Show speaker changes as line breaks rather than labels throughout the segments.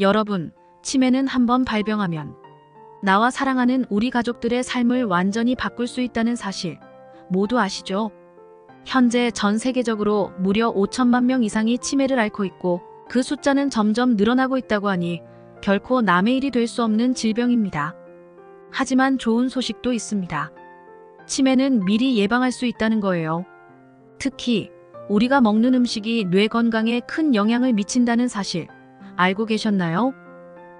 여러분, 치매는 한번 발병하면 나와 사랑하는 우리 가족들의 삶을 완전히 바꿀 수 있다는 사실 모두 아시죠? 현재 전 세계적으로 무려 5천만 명 이상이 치매를 앓고 있고 그 숫자는 점점 늘어나고 있다고 하니 결코 남의 일이 될 수 없는 질병입니다. 하지만 좋은 소식도 있습니다. 치매는 미리 예방할 수 있다는 거예요. 특히 우리가 먹는 음식이 뇌 건강에 큰 영향을 미친다는 사실 알고 계셨나요?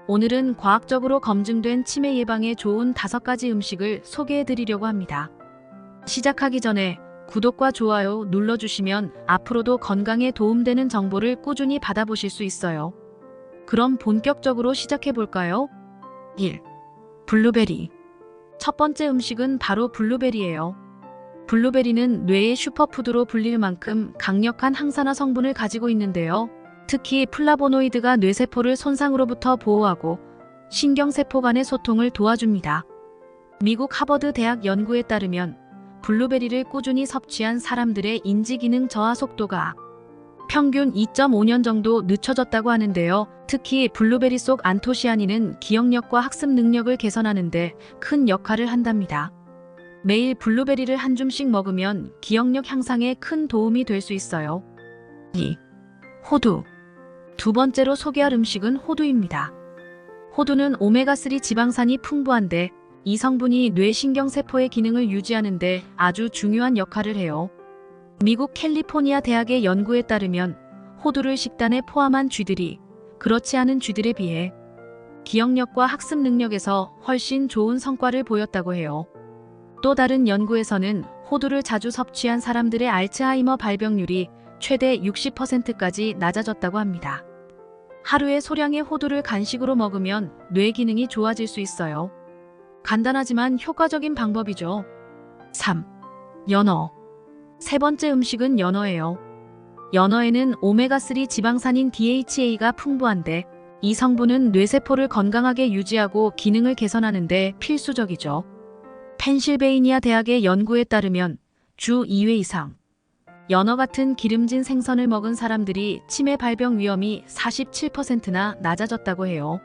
오늘은 과학적으로 검증된 치매 예방에 좋은 다섯 가지 음식을 소개해 드리려고 합니다. 시작하기 전에 구독과 좋아요 눌러주시면 앞으로도 건강에 도움되는 정보를 꾸준히 받아보실 수 있어요. 그럼 본격적으로 시작해 볼까요? 1. 블루베리. 첫 번째 음식은 바로 블루베리예요. 블루베리는 뇌의 슈퍼푸드로 불릴 만큼 강력한 항산화 성분을 가지고 있는데요. 특히 플라보노이드가 뇌세포를 손상으로부터 보호하고 신경세포 간의 소통을 도와줍니다. 미국 하버드 대학 연구에 따르면 블루베리를 꾸준히 섭취한 사람들의 인지기능 저하 속도가 평균 2.5년 정도 늦춰졌다고 하는데요. 특히 블루베리 속 안토시아닌은 기억력과 학습 능력을 개선하는데 큰 역할을 한답니다. 매일 블루베리를 한 줌씩 먹으면 기억력 향상에 큰 도움이 될 수 있어요. 2. 호두. 두 번째로 소개할 음식은 호두입니다. 호두는 오메가3 지방산이 풍부한데 이 성분이 뇌신경세포의 기능을 유지하는데 아주 중요한 역할을 해요. 미국 캘리포니아 대학의 연구에 따르면 호두를 식단에 포함한 쥐들이 그렇지 않은 쥐들에 비해 기억력과 학습 능력에서 훨씬 좋은 성과를 보였다고 해요. 또 다른 연구에서는 호두를 자주 섭취한 사람들의 알츠하이머 발병률이 최대 60%까지 낮아졌다고 합니다. 하루에 소량의 호두를 간식으로 먹으면 뇌 기능이 좋아질 수 있어요. 간단하지만 효과적인 방법이죠. 3. 연어. 세 번째 음식은 연어예요. 연어에는 오메가3 지방산인 DHA가 풍부한데 이 성분은 뇌세포를 건강하게 유지하고 기능을 개선하는 데 필수적이죠. 펜실베이니아 대학의 연구에 따르면 주 2회 이상 연어 같은 기름진 생선을 먹은 사람들이 치매 발병 위험이 47%나 낮아졌다고 해요.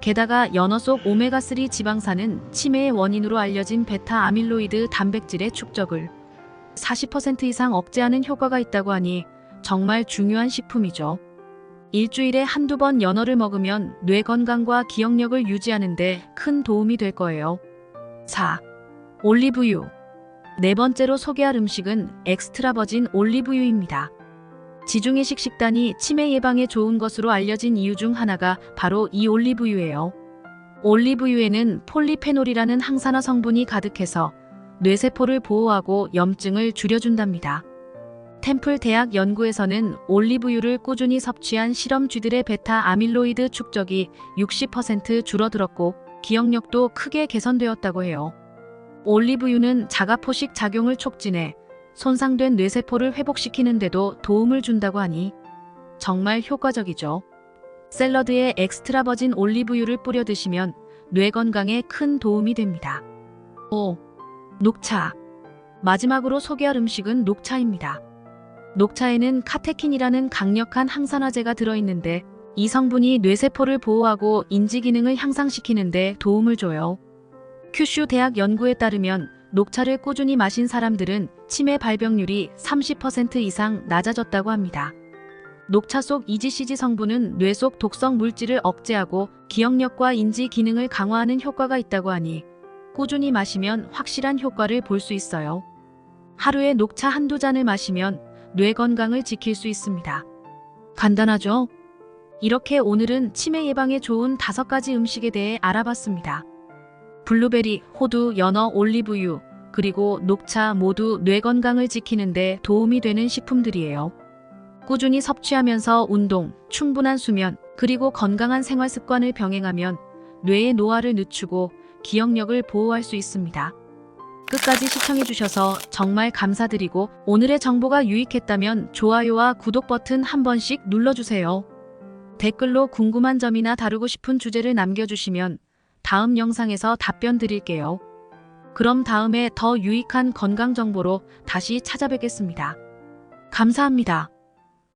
게다가 연어 속 오메가3 지방산은 치매의 원인으로 알려진 베타 아밀로이드 단백질의 축적을 40% 이상 억제하는 효과가 있다고 하니 정말 중요한 식품이죠. 일주일에 한두 번 연어를 먹으면 뇌 건강과 기억력을 유지하는 데 큰 도움이 될 거예요. 4. 올리브유. 네 번째로 소개할 음식은 엑스트라 버진 올리브유입니다. 지중해식 식단이 치매 예방에 좋은 것으로 알려진 이유 중 하나가 바로 이 올리브유예요. 올리브유에는 폴리페놀이라는 항산화 성분이 가득해서 뇌세포를 보호하고 염증을 줄여준답니다. 템플 대학 연구에서는 올리브유를 꾸준히 섭취한 실험쥐들의 베타 아밀로이드 축적이 60% 줄어들었고 기억력도 크게 개선되었다고 해요. 올리브유는 자가포식 작용을 촉진해 손상된 뇌세포를 회복시키는데도 도움을 준다고 하니 정말 효과적이죠. 샐러드에 엑스트라 버진 올리브유를 뿌려 드시면 뇌 건강에 큰 도움이 됩니다. 5. 녹차. 마지막으로 소개할 음식은 녹차입니다. 녹차에는 카테킨이라는 강력한 항산화제가 들어있는데 이 성분이 뇌세포를 보호하고 인지 기능을 향상시키는데 도움을 줘요. 큐슈 대학 연구에 따르면 녹차를 꾸준히 마신 사람들은 치매 발병률이 30% 이상 낮아졌다고 합니다. 녹차 속 EGCG 성분은 뇌 속 독성 물질을 억제하고 기억력과 인지 기능을 강화하는 효과가 있다고 하니 꾸준히 마시면 확실한 효과를 볼 수 있어요. 하루에 녹차 한두 잔을 마시면 뇌 건강을 지킬 수 있습니다. 간단하죠? 이렇게 오늘은 치매 예방에 좋은 다섯 가지 음식에 대해 알아봤습니다. 블루베리, 호두, 연어, 올리브유, 그리고 녹차 모두 뇌 건강을 지키는데 도움이 되는 식품들이에요. 꾸준히 섭취하면서 운동, 충분한 수면, 그리고 건강한 생활 습관을 병행하면 뇌의 노화를 늦추고 기억력을 보호할 수 있습니다. 끝까지 시청해주셔서 정말 감사드리고 오늘의 정보가 유익했다면 좋아요와 구독 버튼 한 번씩 눌러주세요. 댓글로 궁금한 점이나 다루고 싶은 주제를 남겨주시면 다음 영상에서 답변 드릴게요. 그럼 다음에 더 유익한 건강 정보로 다시 찾아뵙겠습니다. 감사합니다.